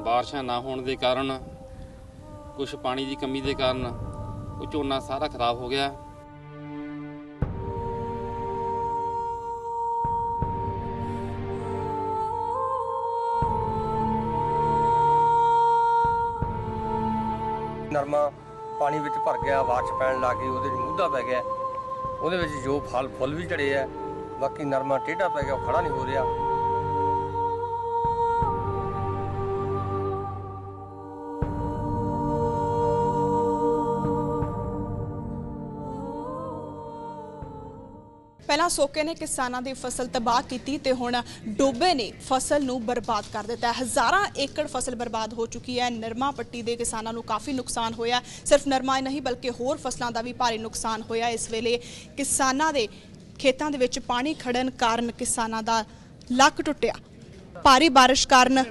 ਬਾਰਿਸ਼ਾਂ ਨਾ ਹੋਣ ਦੇ ਕਾਰਨ ਕੁਝ ਪਾਣੀ ਦੀ ਕਮੀ ਦੇ ਕਾਰਨ ਉਹ ਝੋਨਾ ਸਾਰਾ ਖਰਾਬ ਹੋ ਗਿਆ। ਨਰਮਾ ਪਾਣੀ ਵਿੱਚ ਭਰ ਗਿਆ ਬਾਰਿਸ਼ ਪੈਣ ਲੱਗ ਗਈ, ਉਹਦੇ ਵਿੱਚ ਮੂਧਾ ਪੈ ਗਿਆ। ਉਹਦੇ ਵਿੱਚ ਜੋ ਫਲ, ਫੁੱਲ ਵੀ ਝੜੇ ਆ, ਬਾਕੀ ਨਰਮਾ ਟੇਢਾ ਪੈ ਗਿਆ, ਉਹ ਖੜਾ ਨਹੀਂ ਹੋ ਰਿਹਾ। ਪਹਿਲਾਂ ਸੋਕੇ ਨੇ ਕਿਸਾਨਾਂ ਦੀ ਫਸਲ ਤਬਾਹ ਕੀਤੀ ਤੇ ਹੁਣ ਡੋਬੇ ਨੇ ਫਸਲ ਨੂੰ ਬਰਬਾਦ ਕਰ ਦਿੱਤਾ ਹਜ਼ਾਰਾਂ ਏਕੜ ਫਸਲ ਬਰਬਾਦ ਹੋ ਚੁੱਕੀ ਹੈ। ਨਰਮਾ ਪੱਟੀ ਦੇ ਕਿਸਾਨਾਂ ਨੂੰ ਕਾਫੀ ਨੁਕਸਾਨ ਹੋਇਆ ਸਿਰਫ ਨਰਮਾ ਹੀ ਨਹੀਂ, ਬਲਕਿ ਹੋਰ ਫਸਲਾਂ ਦਾ ਵੀ ਭਾਰੀ ਨੁਕਸਾਨ ਹੋਇਆ ਇਸ ਵੇਲੇ ਕਿਸਾਨਾਂ ਦੇ ਖੇਤਾਂ ਦੇ ਵਿੱਚ ਪਾਣੀ ਖੜਨ ਕਾਰਨ ਕਿਸਾਨਾਂ ਦਾ ਲੱਕ ਟੁੱਟਿਆ। ਭਾਰੀ ਬਾਰਿਸ਼ ਕਾਰਨ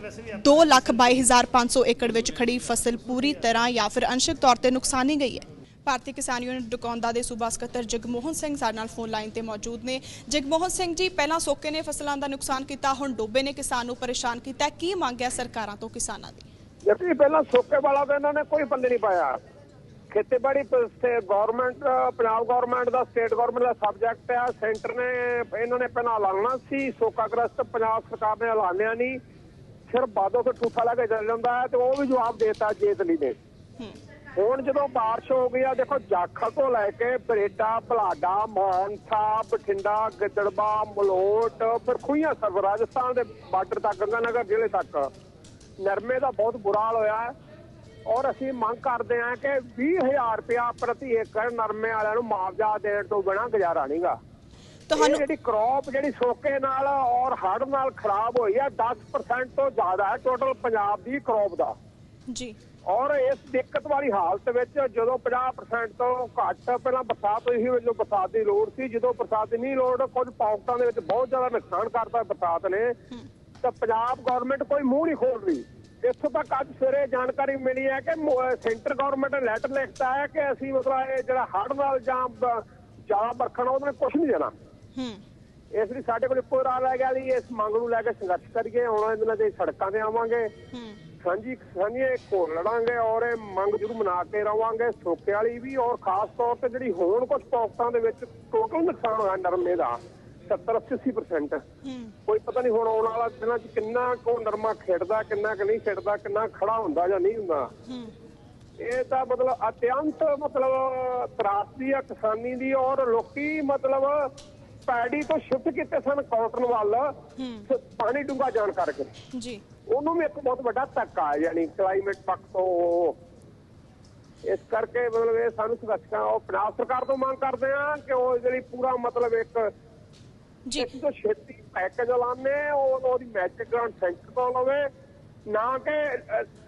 222500 ਏਕੜ ਵਿੱਚ ਖੜੀ ਫਸਲ ਪੂਰੀ ਤਰ੍ਹਾਂ ਜਾਂ ਫਿਰ ਅੰਸ਼ਕ ਤੌਰ ਤੇ ਨੁਕਸਾਨੀ ਗਈ ਹੈ। ਭਾਰਤੀ ਕਿਸਾਨ ਯੂਨੀਅਨ ਡੁਕੌਂਦਾ ਦੇ ਸੂਬਾ ਸਕੱਤਰ ਜਗਮੋਹਨ ਸਿੰਘ ਸਾਡੇ ਨਾਲ ਫੋਨ ਲਾਈਨ ਤੇ ਮੌਜੂਦ ਨੇ। ਜਗਮੋਹਨ ਸਿੰਘ ਜੀ ਪਹਿਲਾਂ ਸੋਕੇ ਨੇ ਫਸਲਾਂ ਦਾ ਨੁਕਸਾਨ ਕੀਤਾ ਹੁਣ ਡੋਬੇ ਨੇ ਕਿਸਾਨ ਨੂੰ ਪਰੇਸ਼ਾਨ ਕੀਤਾ। ਕੀ ਮੰਗਿਆ ਸਰਕਾਰਾਂ ਤੋਂ ਕਿਸਾਨਾਂ ਦੀ? ਜਦਕਿ ਪਹਿਲਾਂ ਸੋਕੇ ਵਾਲਾ ਤਾਂ ਇਹਨਾਂ ਨੇ ਕੋਈ ਪੱਲੇ ਨਹੀਂ ਪਾਇਆ। ਖੇਤੀਬਾੜੀ ਗਵਰਨਮੈਂਟ ਪੰਜਾਬ ਗਵਰਨਮੈਂਟ ਦਾ ਸਟੇਟ ਗਵਰਨਮੈਂਟ ਦਾ ਸਬਜੈਕਟ ਆ। ਸੈਂਟਰ ਨੇ ਇਹਨਾਂ ਨੇ ਪਹਿਲਾਂ ਐਲਾਨਣਾ ਸੀ। ਸੋਕਾਗ੍ਰਸਤ ਪੰਜਾਬ ਸਰਕਾਰ ਨੇ ਐਲਾਨਿਆ ਨਹੀਂ। ਸਿਰਫ ਬਾਦੋਂ ਤੋਂ ਠੂਠਾ ਲਾ ਕੇ ਚੱਲ ਜਾਂਦਾ ਤੇ ਉਹ ਵੀ ਜਵਾਬ ਦੇਤਾ ਜੇਤਲੀ ਨੇ। ਹੁਣ ਜਦੋਂ ਬਾਰਿਸ਼ ਹੋ ਗਈ ਆ ਦੇਖੋ ਜਾਖਲ ਤੋਂ ਲੈ ਕੇ ਬਰੇਟਾ ਬਲਾਡਾ ਮੌਨਸਾ ਬਠਿੰਡਾ ਗਿੱਦੜਬਾ ਮਲੋਟ ਫਿਰ ਖੂਹੀਆਂ ਸਰਵ ਰਾਜਸਥਾਨ ਦੇ ਬਾਰਡਰ ਤੱਕ ਗੰਗਾਨਗਰ ਜ਼ਿਲ੍ਹੇ ਤੱਕ। ਨਰਮੇ ਦਾ ਬਹੁਤ ਬੁਰਾ ਹਾਲ ਹੋਇਆ ਹੈ। ਔਰ ਅਸੀਂ ਮੰਗ ਕਰਦੇ ਹਾਂ ਕਿ 20000 ਰੁਪਇਆ ਪ੍ਰਤੀ ਏਕੜ ਨਰਮੇ ਵਾਲਿਆਂ ਨੂੰ ਮੁਆਵਜ਼ਾ ਦੇਣ ਤੋਂ ਬਿਨਾਂ ਗੁਜ਼ਾਰਾ ਨਹੀਂਗਾ ਤੁਹਾਨੂੰ ਜਿਹੜੀ ਕ੍ਰੌਪ ਜਿਹੜੀ ਸੋਕੇ ਨਾਲ ਔਰ ਹੜ੍ਹ ਨਾਲ ਖਰਾਬ ਹੋਈ ਆ 10% ਤੋਂ ਜ਼ਿਆਦਾ ਹੈ ਟੋਟਲ ਪੰਜਾਬ ਦੀ ਕ੍ਰੌਪ ਦਾ। ਜੀ। ਔਰ ਇਸ ਦਿੱਕਤ ਵਾਲੀ ਹਾਲਤ ਵਿੱਚ ਜਦੋਂ 50% ਤੋਂ ਘੱਟ ਪਹਿਲਾਂ ਬਰਸਾਤ ਹੋਈ ਸੀ ਜਦੋਂ ਬਰਸਾਤ ਦੀ ਲੋੜ ਸੀ ਜਦੋਂ ਬਰਸਾਤ ਦੀ ਨਹੀਂ ਲੋੜ ਕੁਝ ਪਾਕਟਾਂ ਦੇ ਵਿੱਚ ਬਹੁਤ ਜ਼ਿਆਦਾ ਨੁਕਸਾਨ ਕਰਤਾ ਬਰਸਾਤ ਨੇ। ਤਾਂ ਪੰਜਾਬ ਗਵਰਨਮੈਂਟ ਕੋਈ ਮੂੰਹ ਨਹੀਂ ਖੋਲ ਰਹੀ। ਇੱਥੋਂ ਤੱਕ ਅੱਜ ਸਵੇਰੇ ਜਾਣਕਾਰੀ ਮਿਲੀ ਹੈ ਕਿ ਸੈਂਟਰ ਗਵਰਨਮੈਂਟ ਨੇ ਲੈਟਰ ਲਿਖਤਾ ਹੈ ਕਿ ਅਸੀਂ ਮਤਲਬ ਇਹ ਜਿਹੜਾ ਹੜ੍ਹ ਨਾਲ ਜਾਂ ਜ਼ਿਆਦਾ ਬਰਖਣ ਉਹਦੇ ਨਾਲ ਕੁਝ ਨਹੀਂ ਦੇਣਾ। ਹੂੰ। ਇਸ ਲਈ ਸਾਡੇ ਕੋਲ ਇੱਕੋ ਰਾਹ ਰਹਿ ਗਿਆ ਵੀ ਇਸ ਮੰਗ ਨੂੰ ਲੈ ਕੇ ਸੰਘਰਸ਼ ਕਰੀਏ ਹੁਣ ਇਹਨਾਂ ਦੇ ਸੜਕਾਂ ਤੇ ਆਵਾਂਗੇ। ਹੂੰ। ਸਾਂਝੀ ਸਾਂਝੇ ਘੋਲ ਲੜਾਂਗੇ ਔਰ ਇਹ ਮੰਗ ਜ਼ਰੂਰ ਮਨਾ ਕੇ ਰਵਾਂਗੇ ਸੋਕੇ ਵਾਲੀ ਵੀ ਔਰ ਖਾਸ ਤੌਰ ਤੇ ਜਿਹੜੀ ਹੋਣ ਕੁਝ ਪੌਕਟਾਂ ਦੇ ਵਿੱਚ ਟੋਟਲ ਨੁਕਸਾਨ ਹੋਇਆ ਨਰਮੇ ਦਾ 70 80% ਹੂੰ। ਕੋਈ ਪਤਾ ਨਹੀਂ ਹੁਣ ਆਉਣ ਵਾਲਾ ਦਿਨਾਂ 'ਚ ਕਿੰਨਾ ਕੋ ਨਰਮਾ ਖੇਡਦਾ ਕਿੰਨਾ ਕਿ ਨਹੀਂ ਖੇਡਦਾ ਕਿੰਨਾ ਖੜਾ ਹੁੰਦਾ ਜਾਂ ਨਹੀਂ ਹੁੰਦਾ। ਇਹ ਤਾਂ ਮਤਲਬ ਅਤਿਅੰਤ ਮਤਲਬ ਤਰਾਸਦੀ ਆ ਕਿਸਾਨੀ ਦੀ ਔਰ ਲੋਕੀ ਮਤਲਬ ਪੈੜੀ ਤੋਂ ਸ਼ਿਫਟ ਕੀਤੇ ਸਨ ਕਾਟਨ ਵੱਲ। ਪਾਣੀ ਡੂੰਘਾ ਜਾਣ ਕਰਕੇ। ਜੀ। ਉਹਨੂੰ ਵੀ ਇੱਕ ਬਹੁਤ ਵੱਡਾ ਧੱਕਾ ਹੈ ਯਾਨੀ ਕਲਾਈਮੇਟ ਪੱਖ ਤੋਂ ਇਸ ਕਰਕੇ ਮਤਲਬ ਇਹ ਸਾਨੂੰ ਸੰਘਰਸ਼ਾਂ ਉਹ ਪੰਜਾਬ ਸਰਕਾਰ ਤੋਂ ਮੰਗ ਕਰਦੇ ਆ ਕਿ ਉਹ ਜਿਹੜੀ ਪੂਰਾ ਮਤਲਬ ਇੱਕ ਜੀ। ਇੱਕ ਤੋਂ ਛੇਤੀ ਪੈਕੇਜ ਲਾਣੇ ਉਹ ਉਹਦੀ ਮੈਚਿੰਗ ਗ੍ਰਾਂਟ ਸੈਂਟਰ ਤੋਂ ਲਵੇ। ਨਾ ਕਿ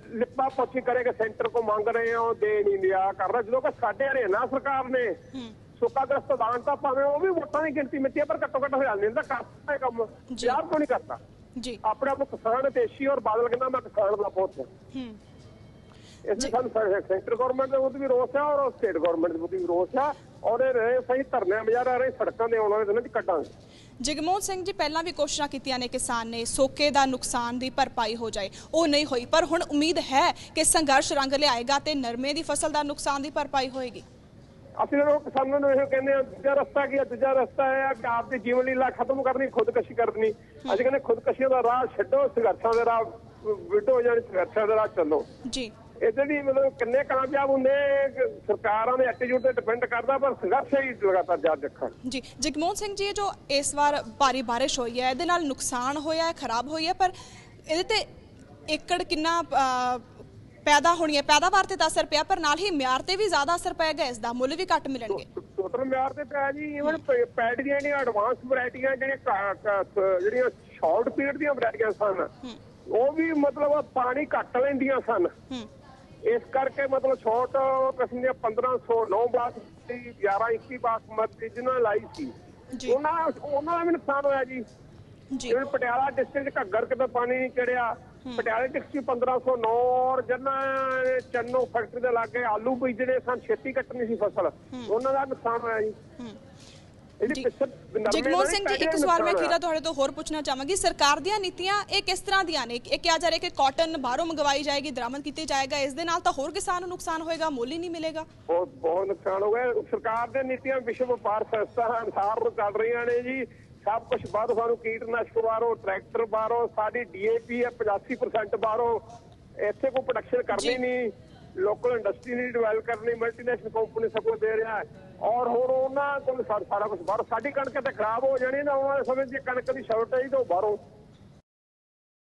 ਲਿਪਾ ਪੋਚੀ ਕਰੇ ਕਿ ਸੈਂਟਰ ਕੋ ਮੰਗ ਰਹੇ ਆ ਉਹ ਦੇ ਨਹੀਂ ਲਿਆ ਕਰ ਰਿਹਾ ਜਦੋਂ ਕਿ ਸਾਡੇ ਹਰਿਆਣਾ ਸਰਕਾਰ ਨੇ ਹੂੰ। ਸੁੱਕਾਗ੍ਰਸਤ ਦਾਨ ਤਾਂ ਭਾਵੇਂ ਉਹ ਵੀ ਵੋਟਾਂ ਦੀ ਗਿਣਤੀ ਮਿੱਤੀ ਹੈ ਪਰ ਘੱਟੋ ਘੱਟ ਹਰਿਆਣੇ ਦਾ ਕਰਦਾ ਕੰਮ। ਜੀ। ਯਾਰ ਕਿਉਂ ਨਹੀਂ ਕਰਦਾ ਜੀ। ਆਪਣੇ ਆਪ ਕਿਸਾਨ ਦੇਸ਼ੀ ਔਰ ਬਾਦਲ ਕਹਿੰਦਾ ਮੈਂ ਕਿਸਾਨ ਦਾ ਪੁੱਤ ਹਾਂ। ਹੂੰ। ਇਸ ਲਈ ਸੈਂਟਰ ਗਵਰਨਮੈਂਟ ਦੇ ਉੱਤੇ ਵੀ ਰੋਸ ਆ ਔਰ ਸਟੇਟ ਗਵਰਨਮੈਂਟ ਦੇ ਉੱਤੇ ਵੀ ਰੋਸ ਆ। ਔਰ ਇਹ ਰਹੇ ਸਹੀ ਧਰਨੇ ਬਾਜ਼ਾਰ ਰਹੇ ਸੜਕਾਂ ਦੇ ਆਉਣ ਵਾਲੇ ਦਿਨਾਂ 'ਚ ਕੱਢਾਂਗੇ। ਜਗਮੋਹਨ ਸਿੰਘ ਜੀ ਪਹਿਲਾਂ ਵੀ ਕੋਸ਼ਿਸ਼ਾਂ ਕੀਤੀਆਂ ਨੇ ਕਿਸਾਨ ਨੇ ਸੋਕੇ ਦਾ ਨੁਕਸਾਨ ਦੀ ਭਰਪਾਈ ਹੋ ਜਾਏ। ਉਹ ਨਹੀਂ ਹੋਈ ਪਰ ਹੁਣ ਉਮੀਦ ਹੈ ਕਿ ਸੰਘਰਸ਼ ਰੰਗ ਲਿਆਏਗਾ ਤੇ ਨਰਮੇ ਦੀ ਫਸਲ ਦਾ ਨੁਕਸਾਨ ਦੀ ਭਰਪਾਈ ਹੋਏਗੀ। ਅਸੀਂ ਲੋਕ ਕਿਸਾਨਾਂ ਨੂੰ ਇਹ ਕਹਿੰਦੇ ਆ ਦੂਜਾ ਰਸਤਾ ਕੀ ਆ ਦੂਜਾ ਰਸਤਾ ਆ ਕਿ ਆਪਦੀ ਜੀਵਨ ਲੀਲਾ ਖਤਮ ਕਰਨੀ ਖੁਦਕਸ਼ੀ ਕਰਨੀ। ਅਸੀਂ ਕਹਿੰਦੇ ਖੁਦਕਸ਼ੀ ਦਾ ਰਾਹ ਛੱਡੋ ਸੰਘਰਸ਼ਾਂ ਦੇ ਰਾਹ ਵਿਟੋ ਜਾਨੀ ਸੰਘਰਸ਼ਾਂ ਦੇ ਰਾਹ ਚੱਲੋ। ਜੀ। ਇਹ ਜਿਹੜੀ ਮਤਲਬ ਕਿੰਨੇ ਕਾਮਯਾਬ ਹੁੰਦੇ ਸਰਕਾਰਾਂ ਦੇ ਐਟੀਟਿਊਡ ਤੇ ਡਿਪੈਂਡ ਕਰਦਾ ਪਰ ਸੰਘਰਸ਼ ਹੀ ਲਗਾਤਾਰ ਜਾਰੀ ਰੱਖਣ। ਜੀ ਜਗਮੋਹਨ ਸਿੰਘ ਜੀ ਜੋ ਇਸ ਵਾਰ ਭਾਰੀ ਬਾਰਿਸ਼ ਹੋਈ ਹੈ ਇਹਦੇ ਨਾਲ ਨੁਕਸਾਨ ਹੋਇਆ ਹੈ ਖਰਾਬ ਹੋਈ ਹੈ ਪਰ ਇਹਦੇ ਤੇ ਏਕੜ ਕਿੰਨਾ ਪੈਦਾ ਹੋਣੀ ਹੈ। ਪੈਦਾਵਾਰ ਤੇ ਤਾਂ ਅਸਰ ਪਿਆ ਪਰ ਨਾਲ ਹੀ ਮਿਆਰ ਤੇ ਵੀ ਜ਼ਿਆਦਾ ਅਸਰ ਪਏਗਾ ਇਸ ਦਾ ਮੁੱਲ ਵੀ ਘੱਟ ਮਿਲਣਗੇ। ਟੋਟਲ ਮਿਆਰ ਤੇ ਪਿਆ ਜੀ ਇਵਨ ਪੈਡ ਦੀਆਂ ਜਿਹੜੀਆਂ ਐਡਵਾਂਸ ਵੈਰਾਈਟੀਆਂ ਜਿਹੜੀਆਂ ਜਿਹੜੀਆਂ ਸ਼ਾਰਟ ਪੀਰੀਅਡ ਦੀਆਂ ਵੈਰਾਈਟੀਆਂ ਸਨ ਉਹ ਵੀ ਮਤਲਬ ਪਾਣੀ ਘੱਟ ਲੈਂਦੀਆਂ ਸਨ। ਇਸ ਕਰਕੇ ਮਤਲਬ ਸ਼ਾਰਟ ਕਿਸਮ ਦੀਆਂ 1509 ਬਾਸਮਤੀ 11 21 ਬਾਸਮਤੀ ਜਿਹਨਾਂ ਲਾਈ ਸੀ। ਉਹਨਾਂ ਉਹਨਾਂ ਦਾ ਵੀ ਨੁਕਸਾਨ ਹੋਇਆ ਜੀ। ਜੀ। ਪਟਿਆਲਾ ਡਿਸਟ੍ਰਿਕਟ ਘੱਗਰ ਕਿਤੇ ਪਾਣੀ ਨਹੀਂ ਚੜਿਆ ਪਟਿਆਲੇ ਡਿਸਟ੍ਰਿਕਟ 1509 ਔਰ ਜੰਨਾ ਚੰਨੋ ਫੈਕਟਰੀ ਦੇ ਲਾਗੇ ਆਲੂ ਬੀਜਣੇ ਸਨ ਛੇਤੀ ਕੱਟਣੀ ਸੀ ਫਸਲ। ਉਹਨਾਂ ਦਾ ਨੁਕਸਾਨ ਹੋਇਆ ਜੀ। ਜਗਮੋਹਨ ਸਿੰਘ ਜੀ ਇੱਕ ਸਵਾਲ ਮੈਂ ਅਖੀਰਾ ਤੁਹਾਡੇ ਤੋਂ ਹੋਰ ਪੁੱਛਣਾ ਚਾਹਾਂਗੀ। ਸਰਕਾਰ ਦੀਆਂ ਨੀਤੀਆਂ ਇਹ ਕਿਸ ਤਰ੍ਹਾਂ ਦੀਆਂ ਨੇ? ਇਹ ਕਿਹਾ ਜਾ ਰਿਹਾ ਕਿ ਕਾਟਨ ਬਾਹਰੋਂ ਮੰਗਵਾਈ ਜਾਏਗੀ ਦਰਾਮਦ ਕੀਤੀ ਜਾਏਗਾ। ਇਸ ਦੇ ਨਾਲ ਤਾਂ ਹੋਰ ਕਿਸਾਨ ਨੂੰ ਨੁਕਸਾਨ ਹੋਏਗਾ ਮੁੱਲ ਹੀ ਨਹੀਂ ਮਿਲੇਗਾ। ਬਹੁਤ ਬਹੁਤ ਨੁਕਸਾਨ ਹੋ ਗਿਆ। ਸਰਕਾਰ ਦੀਆਂ ਨੀਤੀਆਂ ਵਿਸ਼ਵ ਵਪਾਰ ਸੰਸਥਾ ਅਨੁਸਾਰ ਚੱਲ ਰਹੀਆਂ ਨੇ ਜੀ। ਸਭ ਕੁਝ ਬਾਹਰੋਂ ਸਾਨੂੰ ਕੀਟਨਾਸ਼ਕ ਬਾਹਰੋਂ ਟਰੈਕਟਰ ਬਾਹਰੋਂ ਸਾਡੀ ਡੀਏਪੀ ਹੈ 85% ਬਾਹਰੋਂ। ਇੱਥੇ ਕੋਈ ਪ੍ਰੋਡਕਸ਼ਨ ਕਰਨੀ। ਨਹੀਂ ਲੋਕਲ ਇੰਡਸਟਰੀ ਨਹੀਂ ਡਿਵੈਲਪ ਕਰਨੀ ਮਲਟੀਨੈਸ਼ਨਲ ਕੰਪਨੀ ਸਭ ਕੁਝ ਦੇ ਰਿਹਾ ਹੈ। ਔਰ ਹੁਣ ਉਹਨਾਂ ਕੋਲ ਸਾਰਾ ਕੁਝ ਬਾਹਰੋਂ ਸਾਡੀ ਕਣਕ ਤੇ ਖਰਾਬ ਹੋ ਜਾਣੀ ਨਾ ਆਉਣ ਵਾਲੇ ਸਮੇਂ ਜੇ ਕਣਕ ਦੀ ਸ਼ਾਰਟੇਜ ਤੋਂ ਬਾਹਰੋਂ।